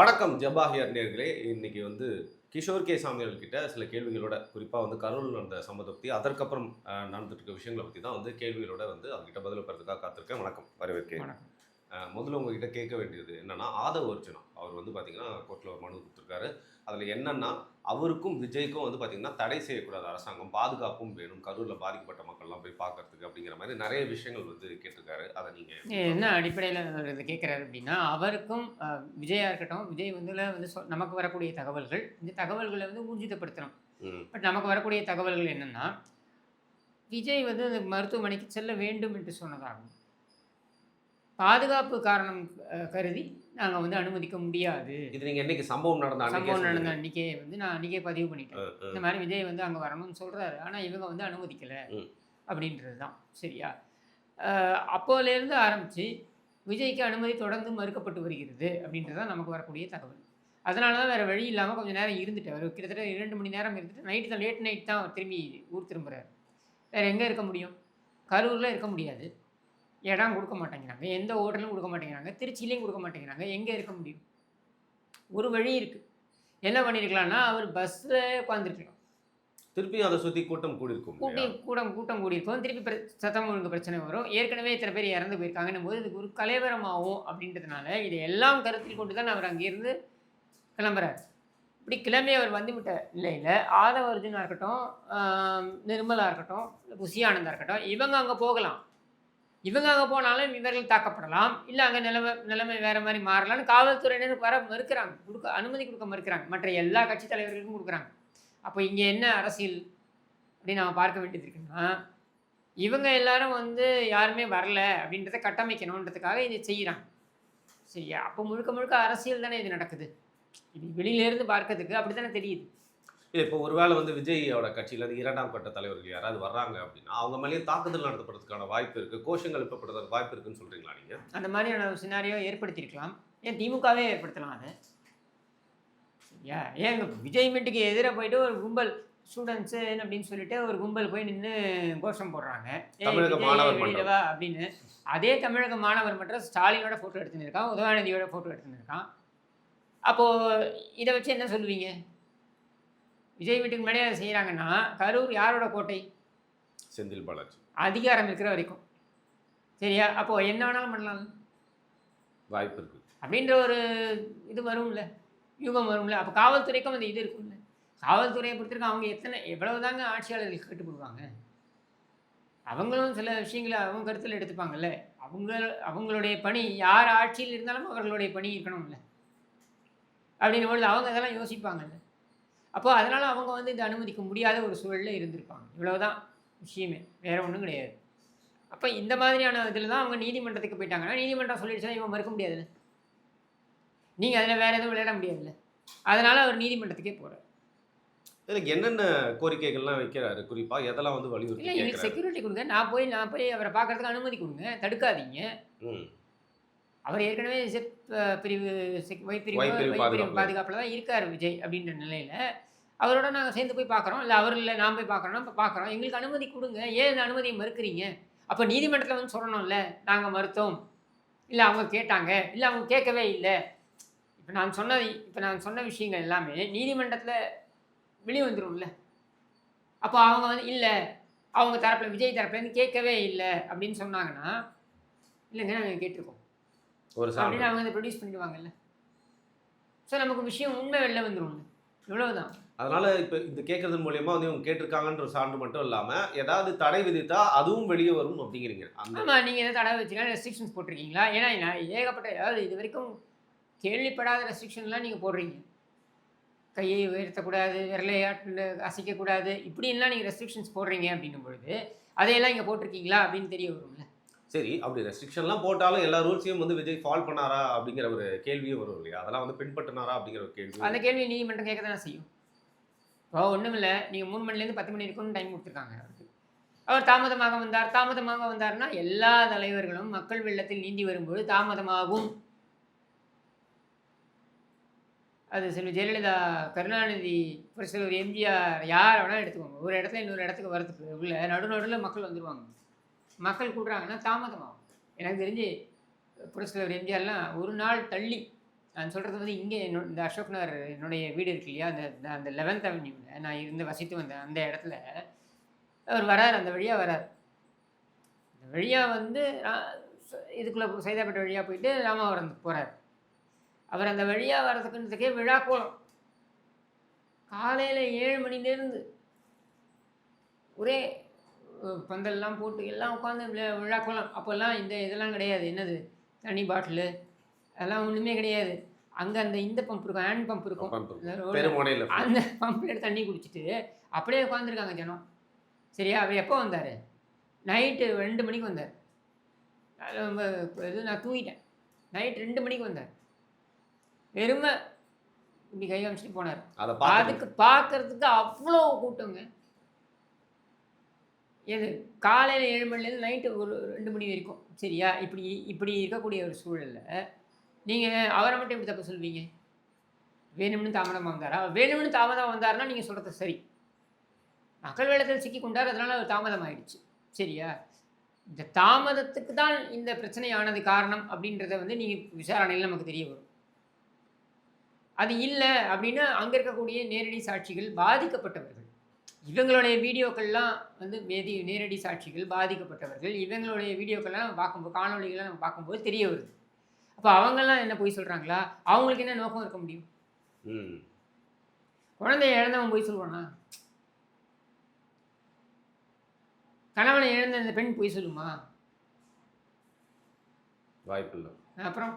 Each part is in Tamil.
வணக்கம் ஜபாஹியர் நேர்களே. இன்னைக்கு வந்து கிஷோர் கே. சாமியால் கிட்ட சில கேள்விகளோட குறிப்பாக வந்து கரூரில் நடந்த சம்பவத்தை பற்றி அதற்கப்புறம் நடந்துட்டு இருக்க விஷயங்களை பற்றி தான் வந்து கேள்விகளோட வந்து அவர்கிட்ட பதில் பெறதுக்காக காத்திருக்கேன். வணக்கம் வரவேற்கிறேன். முதல்ல உங்ககிட்ட கேட்க வேண்டியது என்னன்னா ஆதவ அர்ஜுனா. அவர் வந்து பார்த்தீங்கன்னா கோர்ட்டில் ஒரு மனு கொடுத்துருக்காரு. அதில் என்னன்னா அவருக்கும் விஜய்க்கும் வந்து பார்த்தீங்கன்னா தடை செய்யக்கூடாது. அரசாங்கம் பாதுகாப்பும் வேணும். கரூரில் பாதிக்கப்பட்ட மக்கள்லாம் போய் பார்க்கறதுக்கு அப்படிங்கிற மாதிரி நிறைய விஷயங்கள் வந்து கேட்டிருக்காரு. அதை நீங்கள் என்ன அடிப்படையில் அவர் இதை கேட்குறாரு அப்படின்னா அவருக்கும் அஹ், விஜயா இருக்கட்டும் விஜய் வந்து வந்து நமக்கு வரக்கூடிய தகவல்கள் இந்த தகவல்களை வந்து ஊர்ஜிதப்படுத்தணும். பட் நமக்கு வரக்கூடிய தகவல்கள் என்னென்னா விஜய் வந்து மருத்துவமனைக்கு செல்ல வேண்டும் என்று சொன்னதாகும். பாதுகாப்பு காரணம் கருதி நாங்கள் வந்து அனுமதிக்க முடியாது. இது நீங்கள் என்னைக்கு சம்பவம் நடந்த சம்பவம் நடந்த. அன்றைக்கே வந்து நான் அன்றைக்கே பதிவு பண்ணிட்டேன். இந்த மாதிரி விஜய் வந்து அங்கே வரணும்னு சொல்கிறாரு ஆனால் இவங்க வந்து அனுமதிக்கலை. அப்படின்றது தான் சரியா? அப்போலேருந்து ஆரம்பித்து விஜய்க்கு அனுமதி தொடர்ந்து மறுக்கப்பட்டு வருகிறது அப்படின்றது தான் நமக்கு வரக்கூடிய தகவல். அதனால தான் வேறு வழி இல்லாமல் கொஞ்சம் நேரம் இருந்துட்டு அவர் கிட்டத்தட்ட இரண்டு மணி நேரம் இருந்துட்டு நைட்டு தான் லேட் நைட் தான் திரும்பி ஊர் திரும்புகிறார் வேறு எங்கே இருக்க முடியும்? கரூரில் இருக்க முடியாது. இடம் கொடுக்க மாட்டேங்கிறாங்க. எந்த ஹோட்டலும் கொடுக்க மாட்டேங்கிறாங்க. திருச்சியிலையும் கொடுக்க மாட்டேங்கிறாங்க. எங்கே இருக்க முடியும்? ஒரு வழி இருக்குது என்ன பண்ணியிருக்கலாம்னா அவர் பஸ்ஸில் உட்காந்துருக்கலாம் திருப்பியும் அதை சுத்தி கூட்டம் கூடியிருக்கும் கூட்டி? கூட்டம் கூட்டம் கூடியிருக்கும். திருப்பி சத்தம் ஒழுங்கு பிரச்சனை வரும். ஏற்கனவே இத்தனை பேர் இறந்து போயிருக்காங்கன்னும் போது இதுக்கு ஒரு கலைவரமாகும் அப்படின்றதுனால இதை எல்லாம் கருத்தில் கொண்டு தான் அவர் அங்கேருந்து கிளம்புறார். இப்படி கிளம்பி அவர் வந்துவிட்ட நிலையில் ஆதவ அர்ஜுனா இருக்கட்டும் ஆம், நிர்மலா இருக்கட்டும் புசி ஆனந்தா இருக்கட்டும் இவங்க அங்கே போகலாம். இவங்க அங்கே போனாலும் இவர்கள் தாக்கப்படலாம். இல்லை அங்கே நிலைமை நிலைமை வேறு மாதிரி மாறலாம்னு காவல்துறையினர் வர மறுக்கிறாங்க. கொடுக்க அனுமதி கொடுக்க மறுக்கிறாங்க. மற்ற எல்லா கட்சி தலைவர்களுக்கும் கொடுக்குறாங்க. அப்போ இங்கே என்ன அரசியல் அப்படின்னு நம்ம பார்க்க வேண்டியது இருக்குன்னா இவங்க எல்லாரும் வந்து யாருமே வரல அப்படின்றத கட்டமைக்கணுன்றதுக்காக இதை செய்கிறாங்க சரியா அப்போ முழுக்க முழுக்க அரசியல் தானே இது நடக்குது. இது வெளியிலேருந்து பார்க்கறதுக்கு அப்படி தானே தெரியுது. இல்ல இப்போ ஒருவேளை வந்து விஜயோட கட்சியில இருந்து இரண்டாம் கட்ட தலைவர்கள் யாராவது வர்றாங்க அப்படின்னா அவங்க மேலேயே தாக்குதல் நடத்தப்படுறதுக்கான வாய்ப்பு இருக்கு. கோஷங்கள் எழுப்பப்படுறதுக்கு வாய்ப்பு இருக்குன்னு சொல்றீங்களா நீங்க? அந்த மாதிரியான சினாரியோ ஏற்படுத்தியிருக்கலாம். ஏன் திமுகவே ஏற்படுத்தலாம் அதை? ஏன் விஜய் மீட்டுக்கு எதிராக போயிட்டு ஒரு கும்பல் ஸ்டூடெண்ட்ஸு அப்படின்னு சொல்லிட்டு ஒரு கும்பல் போய் நின்று கோஷம் போடுறாங்க. ஏய், தமிழக விஜய் மாணவர் வெளியில மன்றம். வா அப்படின்னு. அதே தமிழக மாணவர் மன்றம் ஸ்டாலினோட ஃபோட்டோ எடுத்துன்னு இருக்கான் உதவாநிதியோட ஃபோட்டோ எடுத்துன்னு இருக்கான். அப்போது இதை வச்சு என்ன சொல்லுவீங்க? விஜய் வீட்டுக்கு முன்னாடியே அதை செய்கிறாங்கன்னா கரூர் யாரோட கோட்டை? செந்தில் பாலாஜி. அதிகாரம் இருக்கிற வரைக்கும். சரியா? அப்போது என்ன வேணாலும் பண்ணலாம். வாய்ப்பு இருக்கு. அப்படின்ற ஒரு இது வரும்ல. யூகம் வரும்ல. அப்போ காவல்துறைக்கும் அந்த இது இருக்கும்ல. காவல்துறையை பொறுத்திருக்க அவங்க எத்தனை எவ்வளவுதாங்க ஆட்சியாளர்கள் கட்டுப்படுவாங்க அவங்களும் சில விஷயங்களை அவங்க கருத்தில் எடுத்துப்பாங்கல்ல. அவங்க அவங்களுடைய பணி யார் ஆட்சியில் இருந்தாலும் அவர்களுடைய பணி இருக்கணும்ல. அப்படின்னும் பொழுது அவங்க அதெல்லாம் யோசிப்பாங்கல்ல. அப்போ அதனால் அவங்க வந்து இதை அனுமதிக்க முடியாத ஒரு சூழலில் இருந்திருப்பாங்க. இவ்வளவுதான் விஷயமே. வேற ஒன்றும் கிடையாது. அப்போ இந்த மாதிரியான இதில் தான் அவங்க நீதிமன்றத்துக்கு போயிட்டாங்கன்னா நீதிமன்றம் சொல்லிடுச்சுன்னா இவன் மறுக்க முடியாதுல்ல? நீங்கள் அதில் வேறு எதுவும் விளையாட முடியாதுல்ல? அதனால் அவர் நீதிமன்றத்துக்கே போகிறார் எனக்கு என்னென்ன கோரிக்கைகள்லாம் வைக்கிறாரு? குறிப்பா எதெல்லாம் வந்து வலியுறுத்தி இல்லை எனக்கு செக்யூரிட்டி கொடுங்க. நான் போய் நான் போய் அவரை பார்க்கறதுக்கு அனுமதி கொடுங்க. தடுக்காதீங்க. அவர் ஏற்கனவே செப் பிரிவு செக் ஒய் பிரிவு ஒய் பிரிவு ஒய் பிரிவு பாதுகாப்புல. தான் இருக்கார் விஜய் அப்படின்ற நிலையில். அவரோட நாங்கள் சேர்ந்து போய் பார்க்குறோம். இல்லை அவர் இல்லை நான் போய் பார்க்குறோன்னா இப்போ பார்க்குறோம். எங்களுக்கு அனுமதி கொடுங்க. ஏன் இந்த அனுமதியை மறுக்கிறீங்க? அப்போ நீதிமன்றத்தில் வந்து சொல்லணும்ல நாங்கள் மறுத்தோம். இல்லை அவங்க கேட்டாங்க. இல்லை அவங்க கேட்கவே இல்லை. இப்போ நான் சொன்னது இப்போ நான் சொன்ன விஷயங்கள் எல்லாமே நீதிமன்றத்தில் வெளியே வந்துரும்ல. அப்போ அவங்க வந்து இல்லை அவங்க தரப்பில் விஜய் தரப்புலேருந்து கேட்கவே இல்லை அப்படின்னு சொன்னாங்கன்னா இல்லைங்க நாங்கள் கேட்டிருக்கோம். ஒரு அப்படின்னு அவங்க அதை ப்ரொடியூஸ் பண்ணிடுவாங்கல்ல. ஸோ நமக்கு விஷயம் உண்மை வெளில வந்துடும் இவ்வளவுதான். அதனால இப்ப இந்த கேட்கறதன் மூலியமா வந்து இவங்க கேட்டிருக்காங்கன்ற ஒரு சான்று மட்டும் இல்லாம ஏதாவது தடை விதித்தா அதுவும் வெளியே வரும் அப்படிங்கிறீங்க. ஆமாம் நீங்கள் எதாவது தடவை வச்சுக்கலாம் ரெஸ்ட்ரிக்ஷன்ஸ் போட்டிருக்கீங்களா? ஏன்னா ஏகப்பட்ட அதாவது இது வரைக்கும் கேள்விப்படாத ரெஸ்ட்ரிக்ஷன்லாம் நீங்கள் போடுறீங்க. கையை உயர்த்தக்கூடாது விரலை அசைக்கக்கூடாது. இப்படின்லாம் நீங்கள் ரெஸ்ட்ரிக்ஷன்ஸ் போடுறீங்க அப்படின்னும் பொழுது அதையெல்லாம் இங்கே போட்டிருக்கீங்களா அப்படின்னு தெரிய வரும்ல. சரி அப்படி ரெஸ்ட்ரிக்ஷன்லாம் போட்டாலும் எல்லா ரூல்ஸையும் வந்து விஜய் ஃபால் பண்ணாரா அப்படிங்கிற ஒரு கேள்வியும் வரும் இல்லையா? அதெல்லாம் வந்து பின்பற்றினாரா அப்படிங்கிற ஒரு கேள்வி அந்த கேள்வி நீதிமன்றம் கேட்க தானே செய்யும். இப்போ ஒன்றும் இல்லை நீங்கள் மூணு மணிலேருந்து பத்து மணி வரைக்கும் டைம் கொடுத்துருக்காங்க அவருக்கு. அவர் தாமதமாக வந்தார் தாமதமாக வந்தார்னா எல்லா தலைவர்களும் மக்கள் வெள்ளத்தில் நீந்தி வரும்போது தாமதமாகும். அது செல்வி ஜெயலலிதா கருணாநிதி புரட்சித்தலைவர் எம்ஜிஆர் யார் வேணால் எடுத்துக்கோங்க. ஒரு இடத்துல இன்னொரு இடத்துக்கு வரதுக்கு உள்ள நடு நடுவில் மக்கள் வந்துடுவாங்க மக்கள் கூடுறாங்கன்னா தாமதமாகும். எனக்கு தெரிஞ்சு புரட்சித்தலைவர் எம்ஜிஆர்லாம் ஒரு நாள் தள்ளி நான் சொல்கிறது வந்து இங்கே இந்த அசோக் நகர் என்னுடைய வீடு இருக்கு இல்லையா? அந்த அந்த- லெவன்த் அவென்யூவில் நான் இருந்து வசித்து வந்தேன் அந்த இடத்துல அவர் வரார் அந்த வழியாக வரார். அந்த வழியாக வந்து இதுக்குள்ளே சைதாப்பேட்டை வழியாக போயிட்டு ராமாவரம் போகிறார் அவர் அந்த வழியாக வர்றதுக்குன்றதுக்கே விழா கோலம். காலையில் ஏழு மணிலேருந்து ஒரே பந்தல்லாம் போட்டு எல்லாம் உட்காந்து விழா கோலம் அப்போல்லாம் இந்த இதெல்லாம் கிடையாது. என்னது? தண்ணி பாட்டிலு. அதெல்லாம் ஒன்றுமே கிடையாது. அங்கே அந்த இந்த பம்ப் இருக்கும் ஹேண்ட் பம்ப் இருக்கும். அந்த பம்பில் தண்ணி குடிச்சிட்டு அப்படியே உட்காந்துருக்காங்க ஜனம். சரியா? அவர் எப்போ வந்தார்? நைட்டு ரெண்டு மணிக்கு வந்தார். அது ரொம்ப இது நான் தூங்கிட்டேன். நைட் ரெண்டு மணிக்கு வந்தார். வெறுமை இப்படி கை காமிச்சிட்டு போனார். அதை பார்த்து அதுக்கு பார்க்கறதுக்கு அவ்வளோ கூட்டங்க. எது காலையில் ஏழு மணிலேருந்து நைட்டு ஒரு ரெண்டு மணி வரைக்கும். சரியா? இப்படி இப்படி இருக்கக்கூடிய ஒரு சூழலில் நீங்கள் அவரை மட்டும் எப்படி தப்பு சொல்வீங்க? வேணும்னு தாமதமாக வந்தாரா வேணும்னு தாமதம் வந்தாருன்னா நீங்கள் சொல்கிறது சரி. மக்கள் வெள்ளத்தில் சிக்கி கொண்டார் அதனால் அவர் தாமதம் ஆயிடுச்சு. சரியா? இந்த தாமதத்துக்கு தான் இந்த பிரச்சனையானது காரணம் அப்படின்றத வந்து நீங்கள் விசாரணையில் நமக்கு தெரிய வரும். அது இல்லை அப்படின்னா அங்கே இருக்கக்கூடிய நேரடி சாட்சிகள் பாதிக்கப்பட்டவர்கள். இவங்களுடைய வீடியோக்கள்லாம் வந்து வேதி நேரடி சாட்சிகள் பாதிக்கப்பட்டவர்கள். இவங்களுடைய வீடியோக்கள்லாம் பார்க்கும்போது காணொளிகள்லாம் நம்ம பார்க்கும்போது தெரிய வருது. அப்போ அவங்கெல்லாம் என்ன போய் சொல்கிறாங்களா அவங்களுக்கு என்ன நோக்கம் இருக்க முடியும்? குழந்தைய இழந்தவன் போய் சொல்லுவானா கணவனை இழந்த அந்த பெண் போய் சொல்லுமா? வாய்ப்பு இல்லை அப்புறம்?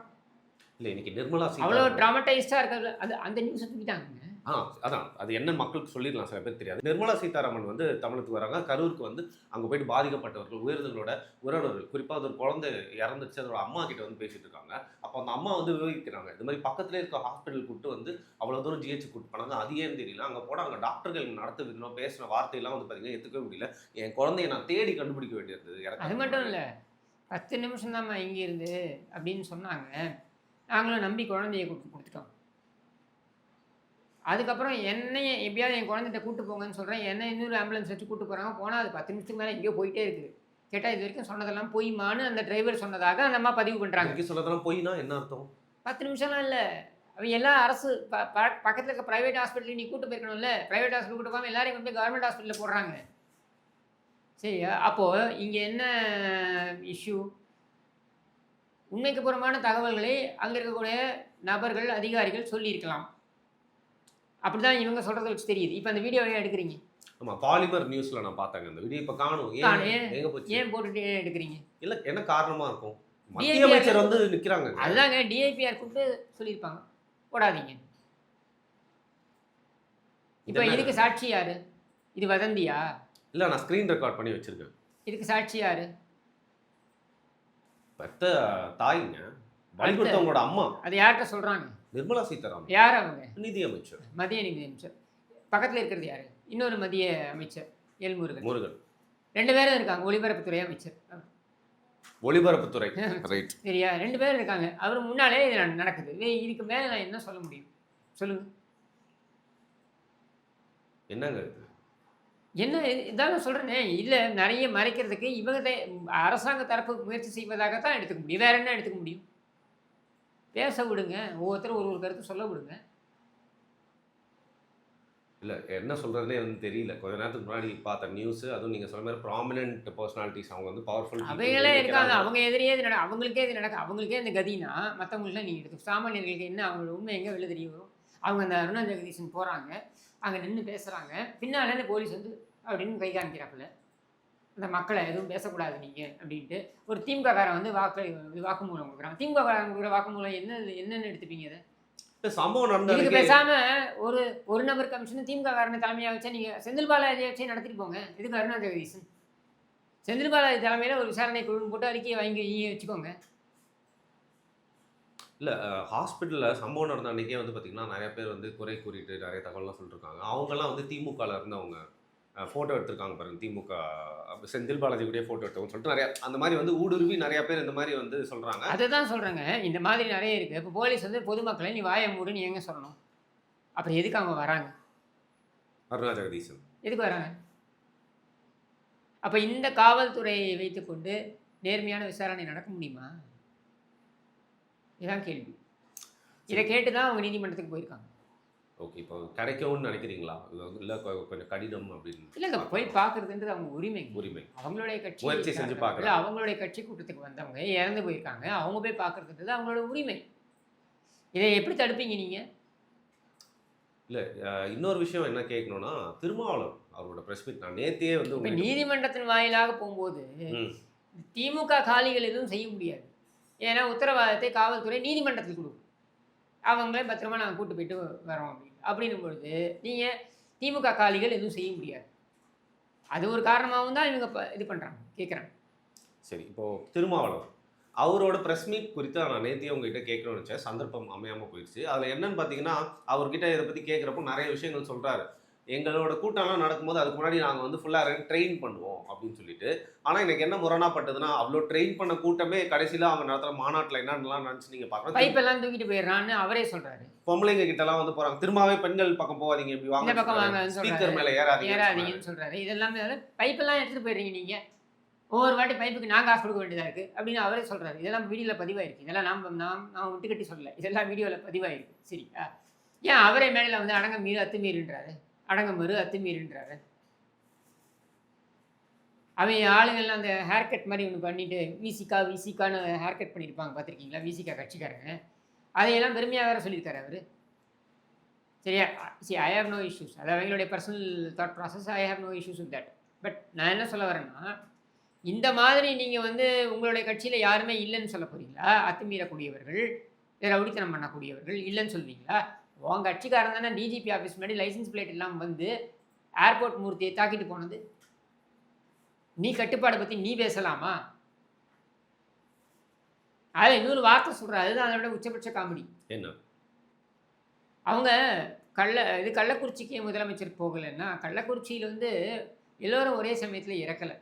இல்லை இன்னைக்கு நிர்மலா அவ்வளோ ட்ராமடைஸ்டாக இருக்கிறது. அது அந்த நியூஸை தூக்கிட்டாங்க ஆ அதான். அது என்ன மக்களுக்கு சொல்லிடலாம் சில பேர் தெரியாது. நிர்மலா சீதாராமன் வந்து தமிழுக்கு வராங்க. கரூருக்கு வந்து அங்கே போயிட்டு பாதிக்கப்பட்டவர்கள் உயிரினங்களோட உறவினர்கள் குறிப்பாக அது ஒரு குழந்தை இறந்துச்சு அதோட அம்மா கிட்ட வந்து பேசிட்டு இருக்காங்க. அப்போ அந்த அம்மா வந்து விவரிக்கிறாங்க இது மாதிரி பக்கத்துல இருக்க ஹாஸ்பிட்டல் கூட்டு வந்து அவ்வளோ தூரம் ஜிஹெச் கூட்டு பண்ணாங்க அது ஏன்னு தெரியல? அங்கே போட அங்கே டாக்டர்கள் நடத்த விதம் பேசின வார்த்தையெல்லாம் வந்து பார்த்தீங்கன்னா எடுத்துக்கவே முடியல. என் குழந்தைய நான் தேடி கண்டுபிடிக்க வேண்டியிருந்தது. அது மட்டும் இல்லை. பத்து நிமிஷம் தான்மா இங்கே இருந்து அப்படின்னு சொன்னாங்க. நாங்களும் நம்பி குழந்தைய கொடுத்து கொடுத்துட்டோம். அதுக்கப்புறம் என்னைய எப்படியாவது என் குழந்தைகிட்ட கூட்டு போங்கன்னு சொல்கிறேன் என்ன இன்னொரு ஆம்புலன்ஸ் வச்சு கூட்டு போகிறாங்க போனால் அது பத்து நிமிஷத்துக்கு மேலே எங்கேயோ போயிட்டே இருக்குது. கேட்டால் இது வரைக்கும் சொன்னதெல்லாம் பொய்மான்னு அந்த டிரைவர் சொன்னதாக அந்த அம்மா பதிவு பண்ணுறாங்க சொல்லதெல்லாம் போயினா என்ன அர்த்தம்? பத்து நிமிஷம்லாம் இல்லை. அவங்க எல்லாம் அரசு ப பக்கத்துல இருக்க ப்ரைவேட் ஹாஸ்பிட்டல் நீ கூட்டு போயிருக்கணும்ல. ப்ரைவேட் ஹாஸ்பிட்டல் கூட்டு போகாமல் எல்லாரையும் கொண்டு போய் கவர்மெண்ட் ஹாஸ்பிட்டலில் போடுறாங்க. சரியா அப்போது இங்கே என்ன இஷ்யூ உண்மைக்கு புறமான தகவல்களை அங்கே இருக்கக்கூடிய நபர்கள் அதிகாரிகள் சொல்லியிருக்கலாம். அப்படிதான் இவங்க சொல்கிறத வச்சு தெரியுது. இப்போ அந்த வீடியோவை எடுக்கிறீங்க? ஆமா பாலிமர் நியூஸ்ல நான் பார்த்தேங்க. அந்த வீடியோ இப்போ காணும். ஏன் எங்க போச்சு? ஏன் போட்டுட்டு எடுக்கிறீங்க? இல்ல என்ன காரணமா இருக்கும்? மத்திய அமைச்சர் வந்து நிக்கிறாங்க. அதுதாங்க டிஐபிஆர் கூப்பிட்டு சொல்லியிருப்பாங்க. போடாதீங்க. இப்போ? இதுக்கு சாட்சி யாரு? இது வதந்தியா? இல்ல நான் ஸ்கிரீன் ரெக்கார்ட் பண்ணி வச்சிருக்கேன். இதுக்கு சாட்சி யாரு? பெத்த தாய்ங்க. வலியுறுத்தவங்களோட அம்மா. அது யார்கிட்ட சொல்றாங்க? நிர்மலா சீதாராமன். யார் அவங்க? நிதி அமைச்சர் மத்திய நிதி அமைச்சர் பக்கத்துல இருக்கிறது யாரு? இன்னொரு மத்திய அமைச்சர் எல்முருகன் முருகன். ரெண்டு பேரும் இருக்காங்க ஒலிபரப்புத்துறை அமைச்சர். ஒளிபரப்புத்துறை. ரைட் சரியா ரெண்டு பேரும் இருக்காங்க. அவர் முன்னாலே இது நட- நடக்குது. இதுக்கு மேல நான் என்ன சொல்ல முடியும்? சொல்லுங்க. என்னங்க என்ன இது- இதாங்க சொல்கிறேனே இல்லை நிறைய மறைக்கிறதுக்கு இவங்க தான் அரசாங்க தரப்பு முயற்சி செய்வதாகத்தான் எடுத்துக்க முடியும். வேற என்ன எடுத்துக்க முடியும்? பேச விடுங்க. ஒவ்வொருத்தரும் ஒரு ஒரு கருத்து சொல்ல விடுங்க. இல்ல என்ன சொல்றதுனே வந்து தெரியல. கொஞ்ச நேரத்துக்கு முன்னாடி பார்த்த நியூஸ் அதுவும் நீங்க சொல்ற மாதிரி ப்ராமினன்ட் பர்சனாலிட்டிஸ் அவங்க வந்து பவர்ஃபுல் அவங்களே இருக்காங்க அவங்க எதிரியே இது நட அவங்களுக்கே இது நடக்க அவங்களுக்கே இந்த கதினா மற்றவங்களுக்குலாம் நீங்கள் எடுத்து சாமானியர்களுக்கு என்ன அவங்களோட உண்மை எங்கே வெளில தெரிய வரும்? அவங்க அந்த அருணா ஜெகதீசன் போகிறாங்க அங்கே நின்று பேசுகிறாங்க பின்னாலே இந்த போலீஸ் வந்து அப்படின்னு கை காமிக்கிறாப்புல. அந்த மக்களை எதுவும் பேசக்கூடாது நீங்கள் அப்படின்ட்டு ஒரு திமுககாரன் வந்து வாக்கு வாக்குமூலம் கொடுக்குறான். திமுககாரன் கொடுக்குற வாக்குமூலம் என்ன என்னென்னு எடுத்துப்பீங்க அதை சம்பவம் இதுக்கு பேசாம ஒரு ஒரு நபர் கமிஷன் திமுக காரனை தலைமையாக வச்சா நீங்க செந்தில் பாலாஜியை வச்சே நடத்திட்டு போங்க. இதுக்கு அருணா ஜெகதீசன். செந்தில் பாலாஜி தலைமையில ஒரு விசாரணை குழு போட்டு அறிக்கையை வாங்கி வச்சுக்கோங்க. இல்ல ஹாஸ்பிட்டல்ல சம்பவம் நடந்த அன்னைக்கே வந்து பாத்தீங்கன்னா நிறைய பேர் வந்து குறை கூறிட்டு நிறைய தகவல்லாம் சொல்லிருக்காங்க. அவங்கெல்லாம் வந்து திமுகல இருந்தவங்க. ஃபோட்டோ எடுத்திருக்காங்க பாருங்க திமுக. அப்ப செந்தில் பாலாஜி கூட ஃபோட்டோ எடுத்தவங்க சொல்லிட்டு நிறைய அந்த மாதிரி வந்து ஊடுருவி நிறைய பேர் இந்த மாதிரி வந்து சொல்றாங்க. அதை தான் சொல்றேங்க. இந்த மாதிரி நிறைய இருக்கு. இப்போ போலீஸ் வந்து பொதுமக்களை நீ வாய மூடுன்னு எங்க சொல்லணும். அப்புறம் எதுக்கு அவங்க வராங்க? அருணா ஜெகதீசன். எதுக்கு வராங்க? அப்ப இந்த காவல்துறையை வைத்துக்கொண்டு நேர்மையான விசாரணை நடக்க முடியுமா? இதுதான் கேள்வி. இதை கேட்டு தான் அவங்க நீதிமன்றத்துக்கு போயிருக்காங்க. ஓகே இப்போ கிடைக்கும்னு நினைக்கிறீங்களா? இல்லை கொஞ்சம் கடினம் அப்படின்னு இல்லை இந்த போய் பார்க்குறதுன்றது அவங்க உரிமை. உரிமை. அவங்களுடைய கட்சி முயற்சி செஞ்சு இல்ல, பார்க்கறாங்க. அவங்களுடைய கட்சி கூட்டத்துக்கு வந்தவங்க இறந்து போயிருக்காங்க. அவங்க போய் பார்க்கறதுன்றது அவங்களோட உரிமை. இதை எப்படி தடுப்பீங்க நீங்கள் அஹ் இன்னொரு விஷயம் என்ன கேட்கணும்னா திருமாவளவன் அவரோட ப்ரெஸ் மீட் நான் நேத்தியே வந்து நீதிமன்றத்தின் வாயிலாக போகும்போது. திமுக காலிகள் எதுவும் செய்ய முடியாது. ஏன்னா உத்தரவாதத்தை காவல்துறை நீதிமன்றத்தில் கொடுக்கும். அவங்களே பத்திரமா நாங்கள் கூட்டு போயிட்டு வரோம் அப்படின்னு. அப்படின்னும் பொழுது நீங்கள் திமுக காலிகள் எதுவும் செய்ய முடியாது. அது ஒரு காரணமாகவும் தான் இவங்க இது பண்ணுறாங்க கேட்குறாங்க சரி இப்போது திருமாவளவன் அவரோட ப்ரெஸ் மீட் குறித்து நான் நேத்தி உங்ககிட்ட கேட்கணும்னு நினச்சேன். சந்தர்ப்பம் அமையாமல் போயிடுச்சு. அதில் என்னன்னு பார்த்தீங்கன்னா அவர்கிட்ட இதை பற்றி கேட்குறப்போ நிறைய விஷயங்கள் சொல்கிறாரு எங்களோட கூட்டம்லாம் நடக்கும்போது அதுக்கு முன்னாடி நாங்கள் வந்து ஃபுல்லாக ட்ரெயின் பண்ணுவோம் அப்படின்னு சொல்லிட்டு. ஆனால் எனக்கு என்ன முரணாப்பட்டதுன்னா அவ்வளோ ட்ரெயின் பண்ண கூட்டமே கடைசியில் அவங்க நடத்துகிற மாநாட்டில் என்னென்னலாம் நினச்சி நீங்கள் பார்க்கலாம் பைப்பெல்லாம் தூக்கிட்டு போயிடுறான்னு அவரே சொல்கிறாரு பொம்பளைங்க கிட்டலாம் வந்து போகிறாங்க திரும்பவே பெண்கள் பக்கம் போகாதீங்க இப்படி இந்த பக்கம் வாங்க ஸ்பீக்கர் மேலே ஏறாதீங்க ஏறாதீங்கன்னு சொல்கிறாரு இதெல்லாமே பைப்பெல்லாம் எடுத்துகிட்டு போயிடுறீங்க நீங்கள் ஒவ்வொரு வாட்டி பைப்புக்கு நாங்கள் காசு கொடுக்க வேண்டியதாக இருக்குது அப்படின்னு அவரே சொல்கிறாரு இதெல்லாம் வீடியோவில் பதிவாயிருக்கு. இதெல்லாம் நாம் நாம் நாம் விட்டு கட்டி சொல்லலை. இதெல்லாம் வீடியோவில் பதிவாயிருக்கு. சரியா? ஏன் அவரே மேடையில் வந்து அடங்க மீறு அத்துமீறுன்றாரு? அடங்க மறு அத்துமீறுன்றாரு. அவன் ஆளுங்கள்லாம் அந்த ஹேர் கட் மாதிரி ஒன்று பண்ணிட்டு விசிகா விசிகான்னு ஹேர் கட் பண்ணியிருப்பாங்க பார்த்துருக்கீங்களா? விசிகா கட்சிக்காரங்க. அதையெல்லாம் பெருமையாக வேற சொல்லியிருக்காரு அவர். சரியா see I have no issues அதாவது அவங்களுடைய personal thought process I have no issues with that but நான் என்ன சொல்ல வரேன்னா இந்த மாதிரி நீங்கள் வந்து உங்களுடைய கட்சியில் யாருமே இல்லைன்னு சொல்ல போகிறீங்களா அத்துமீறக்கூடியவர்கள் வேறு ரவுடித்தனம் பண்ணக்கூடியவர்கள் இல்லைன்னு சொல்லுவீங்களா? உன் கட்சிக்காரன் தானே டிஜிபி ஆஃபீஸ் முன்னாடி லைசன்ஸ் பிளேட் எல்லாம் வந்து ஏர்போர்ட் மூர்த்தியை தாக்கிட்டு போனது. நீ கட்டுப்பாடை பற்றி நீ பேசலாமா? அதில் இன்னொரு வார்த்தை சொல்கிற அதுதான் அதை விட உச்சபட்ச காமெடி என்ன? அவங்க கள்ள இது கள்ளக்குறிச்சிக்கு முதலமைச்சர் போகலைன்னா கள்ளக்குறிச்சியில் வந்து எல்லோரும் ஒரே சமயத்தில் இறக்கலை.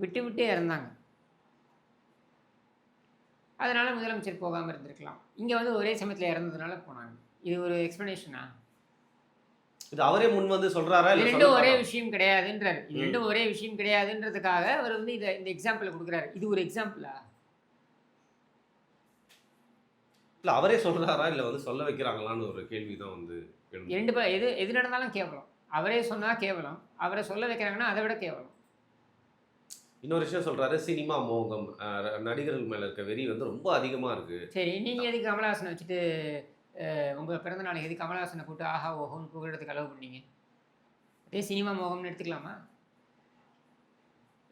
விட்டு விட்டு இறந்தாங்க. அதனால முதலமைச்சர் போகாமல் இருந்திருக்கலாம். இங்கே வந்து ஒரே சமயத்தில் இறந்ததுனால போனாங்க. இது ஒரு எக்ஸ்ப்ளனேஷனா இது அவரே முன் வந்து சொல்றாரா இது இல்லை ரெண்டும் ஒரே? விஷயம் கிடையாதுன்றார். இது. ரெண்டும் ஒரே விஷயம் கிடையாதுன்றதுக்காக அவர் வந்து இதை இந்த எக்ஸாம்பிளை கொடுக்குறாரு. இது ஒரு எக்ஸாம்பிளா இல்ல அவரே சொல்றாரா? இல்ல வந்து சொல்ல வைக்கிறாங்களான்னு ஒரு கேள்விதான் வந்து எழும்புது. இரண்டு பேர் எது எது நடந்தாலும் கேவலம். அவரே சொன்னால் கேவலம். அவரை சொல்ல வைக்கிறாங்கன்னா அதை விட கேவலம். இன்னொரு விஷயம் சொல்றாரு சினிமா மோகம். நடிகர்கள் மேல இருக்க வெறி வந்து ரொம்ப அதிகமா இருக்கு. சரி நீங்கள் எதுக்கு கமலஹாசனை வச்சுட்டு உங்க பிறந்த நாளைக்கு எதுக்கு கமலஹாசனை கூப்பிட்டு ஆஹா ஓஹோன்னு புகழத்துக்கு அளவு பண்ணீங்க? அதே சினிமா மோகம்னு எடுத்துக்கலாமா?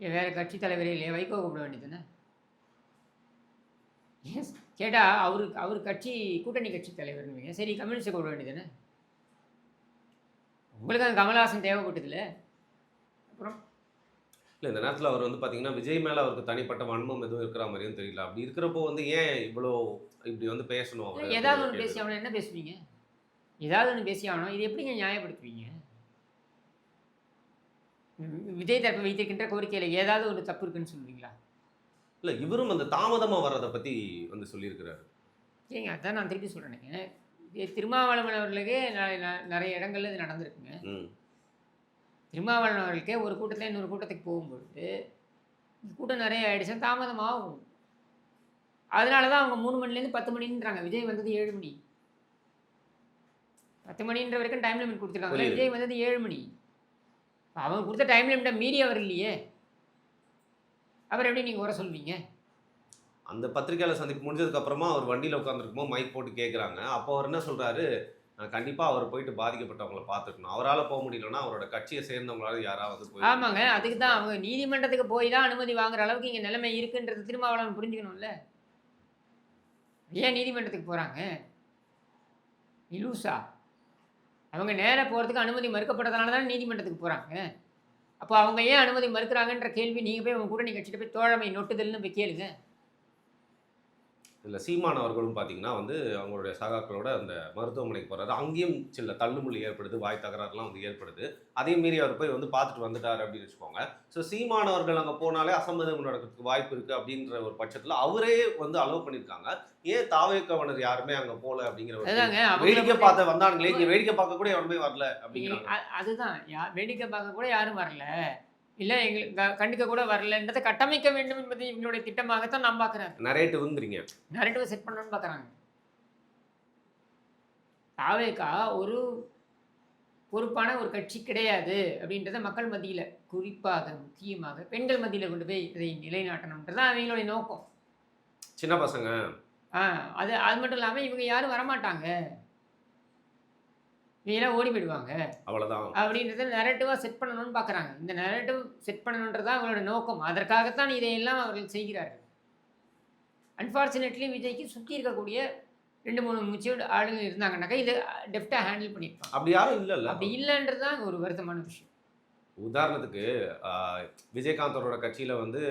வேற கட்சி தலைவரே இல்லையே? வைகோ கூப்பிட வேண்டியதுன்னு எஸ் கேட்டால் அவரு அவர் கட்சி கூட்டணி கட்சி தலைவர்னுவீங்க சரி கம்யூனிஸ்டை கூப்பிட வேண்டியதுன்னு உங்களுக்கு அந்த கமலஹாசன் தேவைப்பட்டதில்ல. அப்புறம் இல்ல இந்த நேரத்துல அவர் வந்து பாத்தீங்கன்னா விஜய் மேல அவருக்கு தனிப்பட்ட வன்மம் எதுவும் இருக்கிற மாதிரியும் தெரியல. அப்படி இருக்கிறப்போ வந்து ஏன் இவ்வளோ இப்படி வந்து பேசணும் அவரு? ஏதாவது ஒன்று பேசி. ஆகணும் என்ன பேசுவீங்க? ஏதாவது ஒன்று பேசி ஆகணும் இது எப்படிங்க நியாயப்படுத்துவீங்க? விஜய் தரப்பு வைத்திருக்கின்ற கோரிக்கையில் ஏதாவது ஒரு தப்பு இருக்குன்னு சொல்லுவீங்களா? இல்ல இவரும் அந்த தாமதமா வர்றதை பத்தி வந்து சொல்லியிருக்கிறாரு. ஏங்க அதான் நான் திருப்பி சொல்கிறேனுங்க இது திருமாவளவன் அவர்களுக்கு நிறைய இடங்கள்ல இது நடந்திருக்குங்க. திருமாவளவன் அவர்களுக்கே ஒரு கூட்டத்தில் இன்னொரு கூட்டத்துக்கு போகும்பொழுது கூட்டம் நிறைய ஆயிடுச்சுன்னா தாமதம் ஆகும் அதனால தான் அவங்க மூணு மணிலேருந்து பத்து மணின்றாங்க. விஜய் வந்தது ஏழு மணி. பத்து மணின்ற வரைக்கும் டைம் லிமிட் கொடுத்துருக்காங்க. விஜய் வந்தது ஏழு மணி. அவங்க கொடுத்த டைம் லிமிட்டை மீறி அவர் இல்லையே. அவர் எப்படி நீங்கள் குறை சொல்வீங்க? அந்த பத்திரிக்கையாளர் சந்திப்பு முடிஞ்சதுக்கு அப்புறமா அவர் வண்டியில உட்காந்துருக்கும்போது மைக் போட்டு கேட்குறாங்க அப்போ அவர் என்ன சொல்றாரு? "நான் கண்டிப்பா அவர் போயிட்டு பாதிக்கப்பட்டவங்கள பார்த்துக்கணும். அவரால் போக முடியலன்னா அவரோட கட்சியை சேர்ந்தவங்களால யாராவது போய் ஆமாங்க. அதுக்கு தான் அவங்க நீதிமன்றத்துக்கு போய் தான் அனுமதி வாங்குற அளவுக்கு இங்கே நிலைமை இருக்குன்றது திருமாவளவன் புரிஞ்சுக்கணும்ல? ஏன் நீதிமன்றத்துக்கு போகிறாங்க இலூசா. அவங்க நேராக போகிறதுக்கு அனுமதி மறுக்கப்பட்டதுனால தான் நீதிமன்றத்துக்கு போகிறாங்க அப்போ அவங்க ஏன் அனுமதி மறுக்கிறாங்கன்ற கேள்வி நீங்கள் போய் உங்க கூட்டணி கட்சிட்டு போய் தோழமை நொட்டுதல்னு போய் கேளுங்க. இதில் சீமான் அவர்களும் பார்த்தீங்கன்னா வந்து அவங்களுடைய சகாக்களோட அந்த மருத்துவமனைக்கு போறாரு. அங்கேயும் சில தள்ளுமுள்ளி ஏற்படுது வாய் தகராறுலாம் வந்து ஏற்படுது. அதையும் மீறி அவர் போய் வந்து பார்த்துட்டு வந்துட்டார் அப்படின்னு வச்சுக்கோங்க. ஸோ சீமான் அவர்கள் அங்கே போனாலே அசம்பதம் நடக்கிறதுக்கு வாய்ப்பு இருக்குது அப்படின்ற ஒரு பட்சத்தில் அவரே வந்து அலோவ் பண்ணியிருக்காங்க. ஏன் தாவேக்கவனர் யாருமே அங்கே போகல அப்படிங்கிற வேடிக்கை பார்த்த வந்தானுங்களே இங்கே வேடிக்கை பார்க்க கூட எவனுமே வரல அப்படிங்கிறாங்க. அதுதான். வேடிக்கை பார்க்க கூட யாரும் வரல. இல்லை எங்களுக்கு கண்டுக்க கூட வரலன்றதை கட்டமைக்க வேண்டும் என்பது இவங்களுடைய திட்டமாகத்தான் நான் பார்க்குறேன் நரேட்டிவ்ங்கிறீங்க நரேட்டிவை செட் பண்ணணும்னு பார்க்குறாங்க. தாவேக்கா ஒரு பொறுப்பான ஒரு கட்சி கிடையாது அப்படின்றத மக்கள் மத்தியில் குறிப்பாக முக்கியமாக பெண்கள் மத்தியில் கொண்டு போய் இதை நிலைநாட்டணுன்றது தான் அவங்களுடைய நோக்கம். சின்ன பசங்க. ஆ அது அது மட்டும் இல்லாமல் இவங்க யாரும் வரமாட்டாங்க. இவங்கெல்லாம் ஓடி போயிடுவாங்க. அவ்வளவுதான். அப்படின்றத நெரட்டிவாக செட் பண்ணணும்னு பார்க்குறாங்க. இந்த நெரட்டிவ் செட் பண்ணணுன்றது தான் அவங்களோட நோக்கம். அதற்காகத்தான் இதையெல்லாம் அவர்கள் செய்கிறார்கள். அன்ஃபார்ச்சுனேட்லி விஜய்க்கு சுற்றி இருக்கக்கூடிய ரெண்டு மூணு மெச்சூர்டு ஆளுங்க இருந்தாங்கன்னாக்கா இதை டெஃப்டாக ஹேண்டில் பண்ணியிருப்பாங்க. அப்படி யாரும் இல்லைல்ல. அப்படி இல்லைன்றது தான் ஒரு வருத்தமான விஷயம். உதாரணத்துக்கு ஆஹ், விஜயகாந்தோட கட்சியில வந்து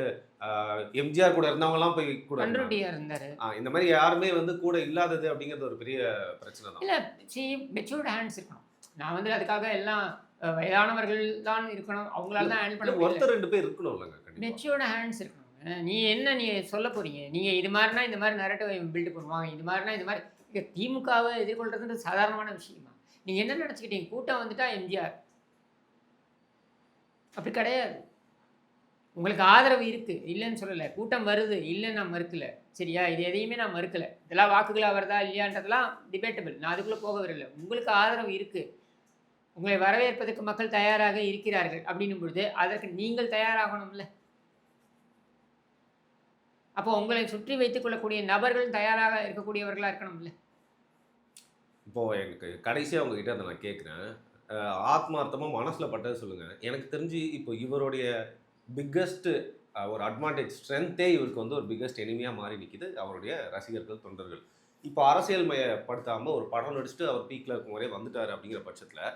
எம்ஜிஆர் கூட இருந்தவங்கலாம் போய் கூட இருந்தார். இந்த மாதிரி யாருமே வந்து கூட இல்லாதது அப்படிங்கிறது ஒரு பெரிய பிரச்சனை தான். இல்லை சி மெச்சூர்டு ஹேண்ட்ஸ் இருக்கணும். நான் வந்து அதுக்காக எல்லாம் வயதானவர்கள் தான் இருக்கணும். அவங்களால தான் ஹேண்டில் பண்ண ஒருத்தர் ரெண்டு பேர் இருக்கணும் இல்லைங்க மெச்சூர்டு ஹேண்ட்ஸ் இருக்கணும் நீ என்ன நீ சொல்ல போறீங்க? நீங்க இது மாதிரினா இந்த மாதிரி நரட்டவை பில்டு பண்ணுவாங்க. இது மாதிரினா இது மாதிரி திமுகவை எதிர்கொள்றதுன்றது சாதாரணமான விஷயமா நீங்க என்ன நினச்சிக்கிட்டீங்க? கூட்டம் வந்துட்டா எம்ஜிஆர். அப்படி கிடையாது. உங்களுக்கு ஆதரவு இருக்குது இல்லைன்னு சொல்லலை. கூட்டம் வருது. இல்லைன்னு நான் மறுக்கலை. சரியா? இது எதையுமே நான் மறுக்கலை. இதெல்லாம் வாக்குகளாக வருதா? இல்லையான்றதெல்லாம் டிபேட்டபிள் நான் அதுக்குள்ளே போக வரல உங்களுக்கு ஆதரவு இருக்குது உங்களை வரவேற்பதற்கு மக்கள் தயாராக இருக்கிறார்கள் அப்படின்னும் பொழுது அதற்கு நீங்கள் தயாராகணும்ல. அப்போ உங்களை சுற்றி வைத்துக் கொள்ளக்கூடிய நபர்கள் தயாராக இருக்கக்கூடியவர்களாக இருக்கணும்ல. இப்போ எனக்கு கடைசியாக உங்ககிட்ட அதை நான் கேட்குறேன் ஆத்மார்த்தமா மனசுல பட்டது சொல்லுங்க. எனக்கு தெரிஞ்சு இப்போ இவருடைய பிக்கஸ்ட் ஒரு அட்வான்டேஜ் ஸ்ட்ரென்த்தே இவருக்கு வந்து ஒரு பிக்கஸ்ட் எனிமியா மாறி நிக்குது. அவருடைய ரசிகர்கள் தொண்டர்கள். இப்போ அரசியல் மயப்படுத்தாம ஒரு படம் நடிச்சுட்டு அவர் பீக்ல இருக்கும் வரை வந்துட்டாரு அப்படிங்கிற பட்சத்துல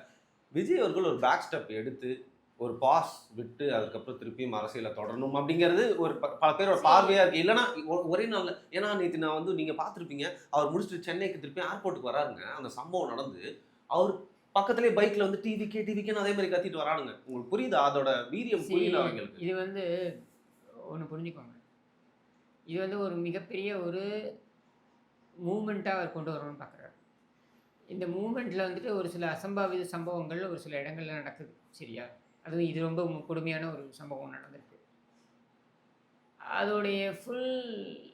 விஜய் அவர்கள் ஒரு பேக் ஸ்டெப் எடுத்து ஒரு பாஸ் விட்டு அதுக்கப்புறம் திருப்பியும் அரசியலை தொடரணும் அப்படிங்கிறது ஒரு ப- பல பேரோட பார்வையா இருக்கு. இல்லைன்னா ஒ- ஒரே நாள்ல ஏன்னா நேற்று நான் வந்து நீங்க பார்த்துருப்பீங்க அவர் முடிச்சுட்டு சென்னைக்கு திருப்பி ஏர்போர்ட்டுக்கு வராருங்க. அந்த சம்பவம் நடந்து அவர் பக்கத்துலேயே பைக்ல வந்து டிவிக்கே டிவிக்கேன்னு அதே மாதிரி கத்திட்டு வரானுங்க. உங்களுக்கு புரியுதா? அதோட வீரியம் புரியல அவங்களுக்கு? இது வந்து ஒன்று புரிஞ்சுக்கோங்க. இது வந்து ஒரு மிகப்பெரிய ஒரு மூமெண்ட்டாக அவர் கொண்டு வரணும்னு பார்க்குறாரு. இந்த மூமெண்ட்டில் வந்துட்டு ஒரு சில அசம்பாவித சம்பவங்கள் ஒரு சில இடங்கள்ல நடக்குது. சரியா? அதுவும் இது ரொம்ப கொடுமையான ஒரு சம்பவம் நடந்திருக்கு. அதோடைய ஃபுல்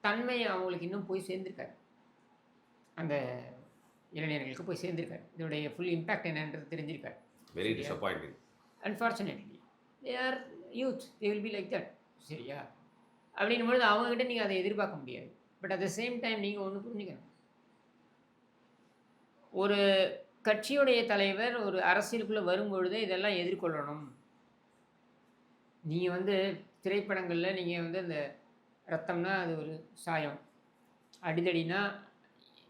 தன்மை அவங்களுக்கு இன்னும் போய் சேர்ந்திருக்காரு. அந்த இளைஞர்களுக்கு போய் சேர்ந்திருக்காரு. இதோடைய ஃபுல் இம்பேக்ட் என்னன்றது தெரிஞ்சிருக்காரு. Very disappointing unfortunately they are youth they will be like that சரியா? அப்படின்னும் பொழுது அவங்ககிட்ட நீங்கள் அதை எதிர்பார்க்க முடியாது. But at the same time நீங்கள் ஒன்று புரிஞ்சுக்கணும். ஒரு கட்சியுடைய தலைவர் ஒரு அரசியலுக்குள்ளே வரும்பொழுது இதெல்லாம் எதிர்கொள்ளணும். நீங்கள் வந்து திரைப்படங்களில் நீங்கள் வந்து அந்த ரத்தம்னா அது ஒரு சாயம். அடிதடினா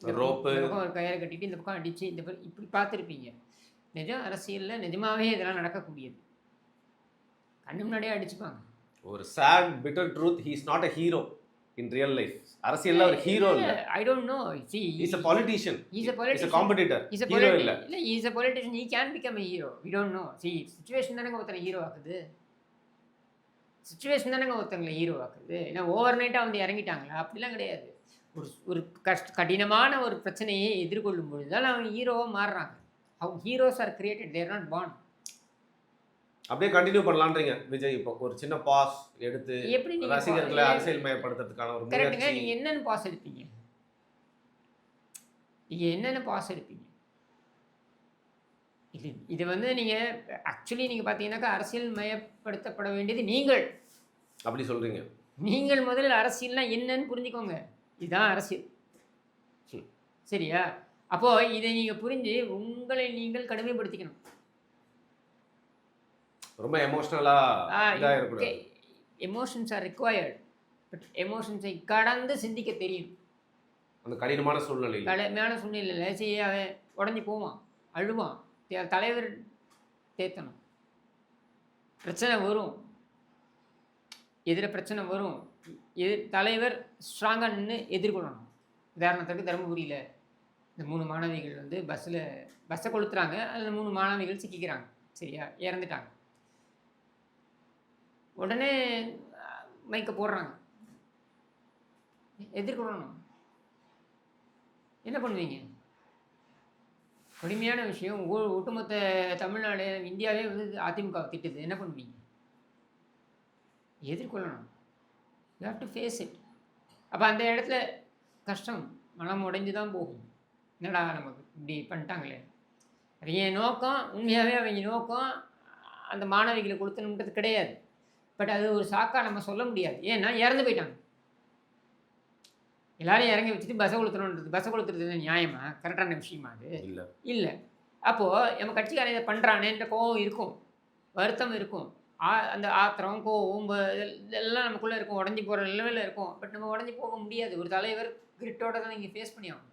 பக்கம் ஒரு கயிறை கட்டிட்டு இந்த பக்கம் அடித்து இந்த பக்கம் இப்படி பார்த்துருப்பீங்க. நிஜம் அரசியலில் நிஜமாவே இதெல்லாம் நடக்கக்கூடியது. கண்ணு முன்னாடியே அடிச்சுப்பாங்க. ஒரு sad bitter truth he is not a hero in real life அரசியல்ல ஒரு ஹீரோ இல்ல I don't know see is a politician is a is a politician competitor is a hero இல்ல. இல்லை is a politician he can become a hero we don't know see situation தானேங்க ஒருத்தனை ஹீரோ ஆக்குது? சுச்சுவேஷன் தானேங்க ஒருத்தங்களை ஹீரோ ஆக்குது? ஏன்னா ஓவர் நைட்டாக வந்து இறங்கிட்டாங்களா? அப்படிலாம் கிடையாது. ஒரு ஒரு கஷ்ட கடினமான ஒரு பிரச்சனையை எதிர்கொள்ளும் பொழுது தான் அவங்க ஹீரோவாக மாறுறாங்க. அவங்க heroes are created they're not born அப்படியே கண்டினியூ பண்ணலான்றீங்க விஜய். இப்போ ஒரு சின்ன பாஸ் எடுத்து எப்படி ரசிகர்களை அரசியல் மயப்படுத்துறதுக்கான ஒரு கரெக்டுங்க நீங்கள் என்னென்னு பாஸ் எடுப்பீங்க? நீங்கள் என்னென்ன பாஸ் எடுப்பீங்க? இது இது வந்து நீங்கள் ஆக்சுவலி நீங்கள் பார்த்தீங்கன்னாக்கா அரசியல் மயப்படுத்தப்பட வேண்டியது நீங்கள். அப்படி சொல்றீங்க. நீங்கள் முதல்ல அரசியல்னா என்னன்னு புரிஞ்சுக்கோங்க. இதுதான் அரசியல். சரியா? அப்போ இதை நீங்கள் புரிஞ்சு உங்களை நீங்கள் கடுமைப்படுத்திக்கணும். ரொம்ப எமோஷனலா எமோஷன்ஸ் ஆர் ரிக்வயர்ட் பட் எமோஷன்ஸை கடந்து சிந்திக்க தெரியும். அந்த கடினமான சூழ்நிலையில். கடுமையான சூழ்நிலையில் சரி அவன் உடஞ்சி போவான் அழுவான். தலைவர் தேத்தணும். பிரச்சனை வரும். எதிர பிரச்சனை வரும். எதிர் தலைவர் ஸ்ட்ராங்காக நின்று எதிர்கொள்ளணும். உதாரணத்துக்கு தருமபுரியில் இந்த மூணு மாணவிகள் வந்து பஸ்ஸில் பஸ்ஸை கொளுத்துறாங்க. அதில் மூணு மாணவிகள் சிக்கிக்கிறாங்க. சரியா? இறந்துட்டாங்க. உடனே மைக்கை போடுறாங்க. எதிர்கொள்ளணும். என்ன பண்ணுவீங்க? கொடுமையான விஷயம். ஒ- ஒட்டுமொத்த தமிழ்நாடு இந்தியாவே வந்து அதிமுக திட்டுது. என்ன பண்ணுவீங்க? எதிர்கொள்ளணும். You have to face it அப்போ அந்த இடத்துல கஷ்டம் மனம் உடைஞ்சு தான் போகும். என்னடா நமக்கு இப்படி பண்ணிட்டாங்களே? என் நோக்கம் உண்மையாகவே அவங்க நோக்கம் அந்த மாணவிகளை கொடுத்தணுன்றது கிடையாது. பட் அது ஒரு சாக்கா நம்ம சொல்ல முடியாது. ஏன்னா இறந்து போயிட்டாங்க. எல்லாரையும் இறங்கி வச்சுட்டு பஸ்ஸை கொளுத்தணுன்றது பஸ்ஸை கொளுத்துறது நியாயமா? கரெக்டான விஷயமா அது? இல்ல. இல்லை. அப்போது நம்ம கட்சிக்காரன் இதை பண்ணுறானேன்ற கோவம் இருக்கும். வருத்தம் இருக்கும். ஆ அந்த ஆத்திரம் கோவம் இதெல்லாம் நமக்குள்ளே இருக்கும். உடஞ்சி போகிற நிலைமையில் இருக்கும். பட் நம்ம உடஞ்சி போக முடியாது. ஒரு தலைவர் கிரிட்டோட தான் நீங்கள் ஃபேஸ் பண்ணி ஆகணும்.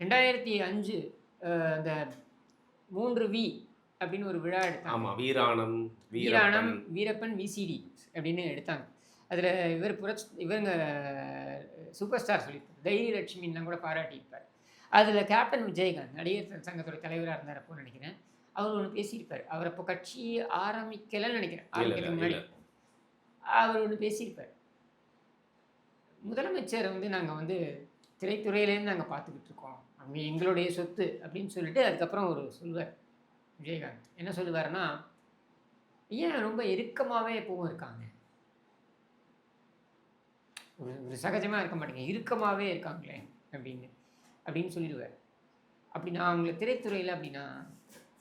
ரெண்டாயிரத்தி அஞ்சு அந்த மூன்று வி அப்படின்னு ஒரு விழா எடுத்தாங்க. ஆமா வீராணம் வீராணம் வீரப்பன். விசிடி அப்படின்னு எடுத்தாங்க. அதில் இவர் புரட்சி இவங்க சூப்பர் ஸ்டார் சொல்லியிருப்பார். தைரிய லட்சுமின்லாம் கூட பாராட்டியிருப்பார். அதில் கேப்டன் விஜயகாந்த் நடிகர் சங்கத்தோட தலைவராக இருந்தார் அப்போ நினைக்கிறேன். அவர் ஒன்று பேசியிருப்பார். அவர் அப்போ கட்சி ஆரம்பிக்கலைன்னு நினைக்கிறேன். ஆரம்பிக்கிறதுக்கு முன்னாடி. அவர் ஒன்று பேசியிருப்பார். முதலமைச்சர் வந்து நாங்கள் வந்து திரைத்துறையிலேருந்து நாங்கள் பார்த்துக்கிட்டு இருக்கோம். அவங்க எங்களுடைய சொத்து அப்படின்னு சொல்லிட்டு அதுக்கப்புறம் ஒரு சொல்லுவார். விஜயகாந்த். என்ன சொல்லுவாருன்னா ஏன் ரொம்ப இறுக்கமாகவே எப்பவும் இருக்காங்க? ஒரு ஒரு சகஜமாக இருக்க மாட்டேங்க. இறுக்கமாகவே இருக்காங்களே அப்படின்னு அப்படின்னு சொல்லிடுவார். அப்படி நான் அவங்கள திரைத்துறையில் அப்படின்னா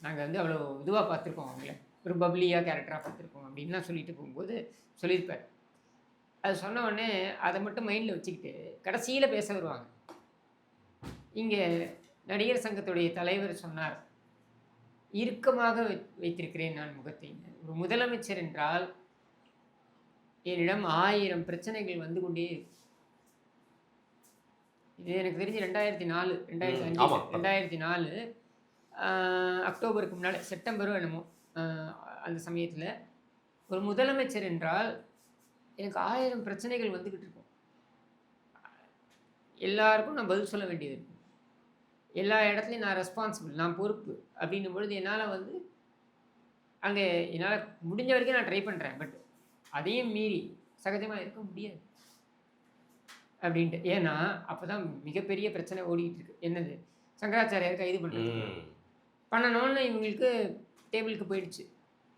நாங்கள் வந்து அவ்வளோ இதுவாக பார்த்துருக்கோம் அவங்கள ஒரு பப்ளியாக கேரக்டராக பார்த்துருக்கோம் அப்படின்லாம் சொல்லிட்டு போகும்போது சொல்லியிருப்பார் அது சொன்ன உடனே அதை மட்டும் மைண்டில் வச்சுக்கிட்டு கடைசியில் பேச வருவாங்க இங்கே நடிகர் சங்கத்துடைய தலைவர் சொன்னார் இறுக்கமாக வைத்திருக்கிறேன் நான் முகத்தை ஒரு முதலமைச்சர் என்றால் என்னிடம் ஆயிரம் பிரச்சனைகள் வந்து கொண்டே. இது எனக்கு தெரிஞ்சு ரெண்டாயிரத்தி நாலு ரெண்டாயிரத்தி அஞ்சு. ரெண்டாயிரத்தி நாலு அக்டோபருக்கு முன்னால் செப்டம்பரும் என்னமோ அந்த சமயத்தில் ஒரு முதலமைச்சர் என்றால் எனக்கு ஆயிரம் பிரச்சனைகள் வந்துக்கிட்டு இருக்கும். எல்லாருக்கும் நான் பதில் சொல்ல வேண்டியது இருக்கும் எல்லா இடத்துலையும் நான் ரெஸ்பான்சிபிள் நான் பொறுப்பு அப்படின்னும் பொழுது என்னால் வந்து அங்கே என்னால் முடிஞ்ச வரைக்கும் நான் ட்ரை பண்ணுறேன் பட் அதையும் மீறி சகஜமாக இருக்க முடியாது. அப்படின்ட்டு. ஏன்னா அப்போ தான் மிகப்பெரிய பிரச்சனை ஓடிக்கிட்டு இருக்கு. என்னது? சங்கராச்சாரியார் கைது பண்ணுறது பண்ணணும்னு இவங்களுக்கு டேபிளுக்கு போயிடுச்சு.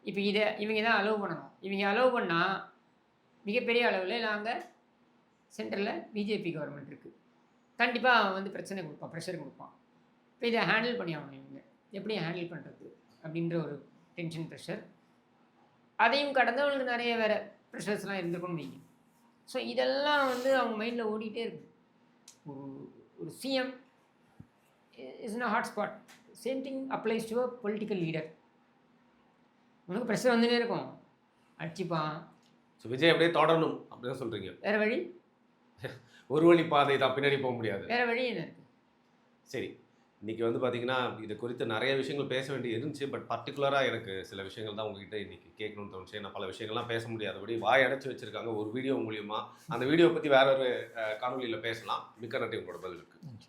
இப்போ இதை இவங்க தான் அலோவ் பண்ணணும். இவங்க அலோவ் பண்ணால் மிகப்பெரிய அளவில் நாங்கள் சென்டரில் பிஜேபி கவர்மெண்ட் இருக்குது கண்டிப்பாக அவன் வந்து பிரச்சனை கொடுப்பான் ப்ரெஷர் கொடுப்பான். இப்போ இதை ஹேண்டில் பண்ணி ஆகணும் இவங்க. எப்படி ஹேண்டில் பண்ணுறது அப்படின்ற ஒரு டென்ஷன் ப்ரெஷர் அதையும் கடந்து அவங்களுக்கு நிறைய வேறு ப்ரெஷர்ஸ்லாம் இருந்திருக்கும்னு வைங்க. ஸோ இதெல்லாம் வந்து அவங்க மைண்டில் ஓடிட்டே இருக்கும் ஒரு ஒரு CM is in hot spot same thing applies to a political leader உனக்கு ப்ரெஷர் வந்துனே இருக்கும். அடிச்சுப்பான். So, விஜய் அப்படியே தொடரணும் அப்படின்னு சொல்றீங்க. வேற வழி? ஒரு வழி பாதை தான் பின்னாடி போக முடியாது. வேற வழி என்ன சரி இன்னைக்கு வந்து பார்த்தீங்கன்னா இது குறித்து நிறைய விஷயங்கள் பேச வேண்டி இருந்துச்சு பட் பர்டிகுலராக எனக்கு சில விஷயங்கள் தான் உங்ககிட்ட இன்னைக்கு கேட்கணும்னு தோணுச்சு. ஏன்னா பல விஷயங்கள்லாம் பேச முடியாதபடி வாய் அடைச்சு வச்சிருக்காங்க ஒரு வீடியோ மூலியமா. அந்த வீடியோ பற்றி வேற ஒரு காணொலியில் பேசலாம். மிக்க நன்றி உங்களோட பதிலுக்கு.